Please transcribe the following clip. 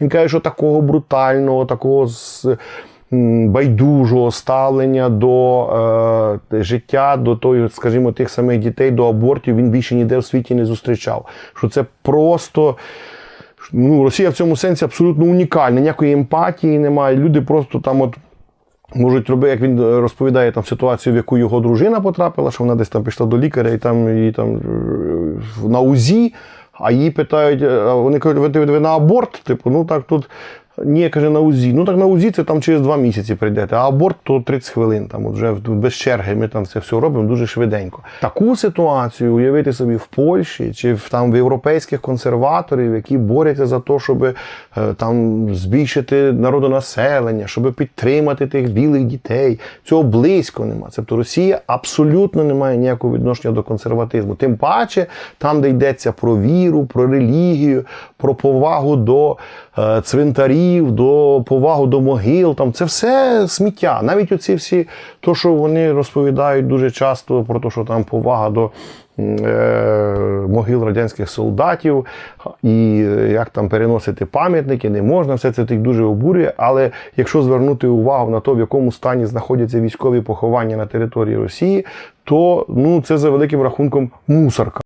Він каже, що такого брутального, такого. Байдужого ставлення до е, життя, до тої, скажімо, тих самих дітей, до абортів він більше ніде в світі не зустрічав. Що це просто ну, Росія в цьому сенсі абсолютно унікальна, ніякої емпатії немає. Люди просто там от. Можуть робити, як він розповідає там ситуацію, в яку його дружина потрапила, що вона десь там пішла до лікаря і там її там е, на УЗІ, а її питають, е, вони кажуть, ви, ви на аборт? Типу, ну так тут. Ні, каже, на УЗІ. Ну так на УЗІ це там через два місяці прийдете, а аборт то 30 хвилин. Там от вже без черги ми там це все робимо дуже швиденько. Таку ситуацію уявити собі в Польщі чи в там в європейських консерваторів, які борються за те, щоб е, там збільшити народонаселення, щоб підтримати тих білих дітей. Цього близько нема. Тобто Росія абсолютно не має ніякого відношення до консерватизму. Тим паче, там, де йдеться про віру, про релігію, про повагу до е, цвинтарів, до повагу до могил. Там це все сміття. Навіть оці всі, то, що вони розповідають дуже часто про те, що там повага до. е, Могил радянських солдатів і е, як там переносити пам'ятники, не можна, все це тих дуже обурює. Але якщо звернути увагу на те, в якому стані знаходяться військові поховання на території Росії, то ну це за великим рахунком мусорка.